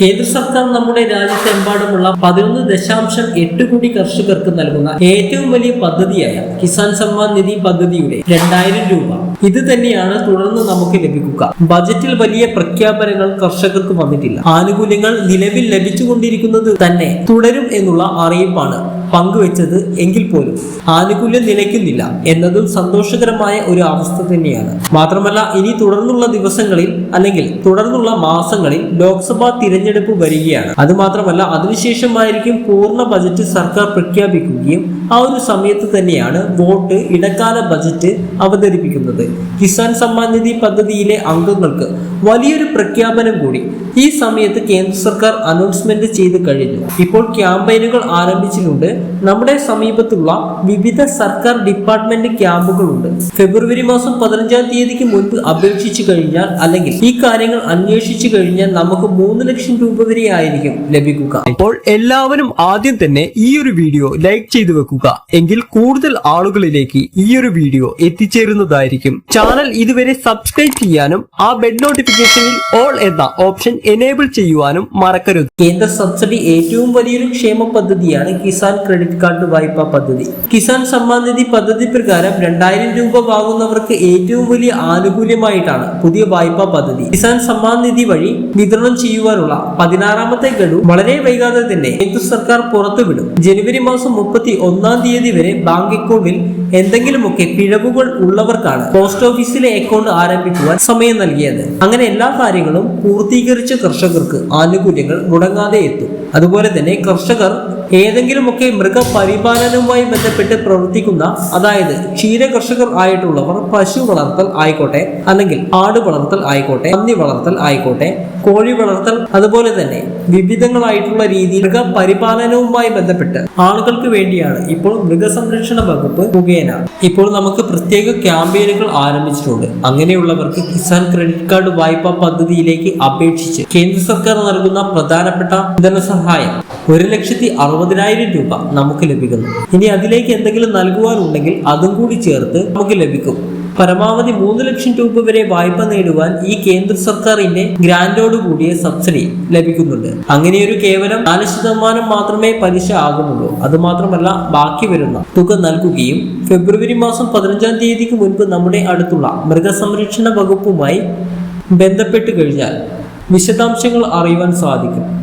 കേന്ദ്ര സർക്കാർ നമ്മുടെ രാജ്യത്തെമ്പാടുമുള്ള പതിനൊന്ന് ദശാംശം എട്ട് കോടി കർഷകർക്ക് നൽകുന്ന ഏറ്റവും വലിയ പദ്ധതിയായ കിസാൻ സമ്മാൻ നിധി പദ്ധതിയുടെ രണ്ടായിരം രൂപ. ഇത് തന്നെയാണ് തുടർന്ന് നമുക്ക് ലഭിക്കുക. ബജറ്റിൽ വലിയ പ്രഖ്യാപനങ്ങൾ കർഷകർക്ക് വന്നിട്ടില്ല. ആനുകൂല്യങ്ങൾ നിലവിൽ ലഭിച്ചുകൊണ്ടിരിക്കുന്നത് തന്നെ തുടരും എന്നുള്ള അറിയിപ്പാണ് പങ്കുവെച്ചത് എങ്കിൽ പോലും ആനുകൂല്യം നിലയ്ക്കുന്നില്ല എന്നതും സന്തോഷകരമായ ഒരു അവസ്ഥ തന്നെയാണ്. മാത്രമല്ല ഇനി തുടർന്നുള്ള ദിവസങ്ങളിൽ അല്ലെങ്കിൽ തുടർന്നുള്ള മാസങ്ങളിൽ ലോക്സഭാ തിരഞ്ഞെടുപ്പ് വരികയാണ്. അതുമാത്രമല്ല അതിനുശേഷമായിരിക്കും പൂർണ ബജറ്റ് സർക്കാർ പ്രഖ്യാപിക്കുകയും ആ ഒരു സമയത്ത് തന്നെയാണ് വോട്ട് ഇടക്കാല ബജറ്റ് അവതരിപ്പിക്കുന്നത്. കിസാൻ സമ്മാൻ നിധി പദ്ധതിയിലെ അംഗങ്ങൾക്ക് വലിയൊരു പ്രഖ്യാപനം കൂടി ഈ സമയത്ത് കേന്ദ്ര സർക്കാർ അനൗൺസ്മെന്റ് ചെയ്ത് കഴിഞ്ഞു. ഇപ്പോൾ ക്യാമ്പയിനുകൾ ആരംഭിച്ചിട്ടുണ്ട്. നമ്മുടെ സമീപത്തുള്ള വിവിധ സർക്കാർ ഡിപ്പാർട്ട്മെന്റ് ക്യാമ്പുകളുണ്ട്. ഫെബ്രുവരി മാസം പതിനഞ്ചാം തീയതിക്ക് മുൻപ് അപേക്ഷിച്ചു കഴിഞ്ഞാൽ അല്ലെങ്കിൽ ഈ കാര്യങ്ങൾ അന്വേഷിച്ചു കഴിഞ്ഞാൽ നമുക്ക് മൂന്ന് ലക്ഷം രൂപ വരെ ആയിരിക്കും ലഭിക്കുക. അപ്പോൾ എല്ലാവരും ആദ്യം തന്നെ ഈ ഒരു വീഡിയോ ലൈക്ക് ചെയ്തു വെക്കുക. എങ്കിൽ കൂടുതൽ ആളുകളിലേക്ക് ഈ ഒരു വീഡിയോ എത്തിച്ചേരുന്നതായിരിക്കും. ചാനൽ ഇതുവരെ സബ്സ്ക്രൈബ് ചെയ്യാനും ആ ബെഡ് നോട്ടിഫിക്കേഷനിൽ ഓൾ എന്ന ഓപ്ഷൻ എനേബിൾ ചെയ്യുവാനും മറക്കരുത്. കേന്ദ്ര സബ്സിഡി ഏറ്റവും വലിയൊരു ക്ഷേമ പദ്ധതിയാണ് കിസാൻ ക്രെഡിറ്റ് കാർഡ് വായ്പാ പദ്ധതി. കിസാൻ സമ്മാൻ നിധി പദ്ധതി പ്രകാരം രണ്ടായിരം രൂപ വാങ്ങുന്നവർക്ക് ഏറ്റവും വലിയ ആനുകൂല്യമായിട്ടാണ് പുതിയ വായ്പാ പദ്ധതി. കിസാൻ സമ്മാൻ നിധി വഴി വിതരണം ചെയ്യുവാനുള്ള പതിനാറാമത്തെ ഗഡു വളരെ വൈകാതെ തന്നെ കേന്ദ്ര സർക്കാർ പുറത്തുവിടും. ജനുവരി മാസം മുപ്പത്തി ഒന്നാം തീയതി വരെ ബാങ്ക് അക്കൗണ്ടിൽ എന്തെങ്കിലുമൊക്കെ പിഴവുകൾ ഉള്ളവർക്കാണ് പോസ്റ്റ് ഓഫീസിലെ അക്കൗണ്ട് ആരംഭിക്കുവാൻ സമയം നൽകിയത്. അങ്ങനെ എല്ലാ കാര്യങ്ങളും പൂർത്തീകരിച്ച കർഷകർക്ക് ആനുകൂല്യങ്ങൾ മുടങ്ങാതെ എത്തും. അതുപോലെ തന്നെ കർഷകർ ഏതെങ്കിലുമൊക്കെ മൃഗപരിപാലനവുമായി ബന്ധപ്പെട്ട് പ്രവർത്തിക്കുന്ന അതായത് ക്ഷീര കർഷകർ ആയിട്ടുള്ളവർ പശു വളർത്തൽ ആയിക്കോട്ടെ അല്ലെങ്കിൽ ആട് വളർത്തൽ ആയിക്കോട്ടെ പന്നി വളർത്തൽ ആയിക്കോട്ടെ കോഴി വളർത്തൽ അതുപോലെ തന്നെ വിവിധങ്ങളായിട്ടുള്ള രീതിയിൽ മൃഗപരിപാലനവുമായി ബന്ധപ്പെട്ട് ആളുകൾക്ക് വേണ്ടിയാണ് ഇപ്പോൾ മൃഗസംരക്ഷണ വകുപ്പ് മുഖേന. ഇപ്പോൾ നമുക്ക് പ്രത്യേക ക്യാമ്പയിനുകൾ ആരംഭിച്ചിട്ടുണ്ട്. അങ്ങനെയുള്ളവർക്ക് കിസാൻ ക്രെഡിറ്റ് കാർഡ് വായ്പാ പദ്ധതിയിലേക്ക് അപേക്ഷിച്ച് കേന്ദ്ര സർക്കാർ നൽകുന്ന പ്രധാനപ്പെട്ട ധനസഹായം. ഒരു ലക്ഷത്തി അറുപതിനായിരം രൂപ നമുക്ക് ലഭിക്കുന്നു. ഇനി അതിലേക്ക് എന്തെങ്കിലും നൽകുവാനുണ്ടെങ്കിൽ അതും കൂടി ചേർത്ത് നമുക്ക് ലഭിക്കും. പരമാവധി മൂന്ന് ലക്ഷം രൂപ വരെ വായ്പ നേടുവാൻ ഈ കേന്ദ്ര സർക്കാരിന്റെ ഗ്രാൻഡോട് കൂടിയ സബ്സിഡി ലഭിക്കുന്നുണ്ട്. അങ്ങനെയൊരു കേവലം നാല് ശതമാനം മാത്രമേ പലിശ ആകുന്നുള്ളൂ. അത് മാത്രമല്ല ബാക്കി വരുന്ന തുക നൽകുകയും ഫെബ്രുവരി മാസം പതിനഞ്ചാം തീയതിക്ക് മുൻപ് നമ്മുടെ അടുത്തുള്ള മൃഗസംരക്ഷണ വകുപ്പുമായി ബന്ധപ്പെട്ട് കഴിഞ്ഞാൽ വിശദാംശങ്ങൾ അറിയുവാൻ സാധിക്കും.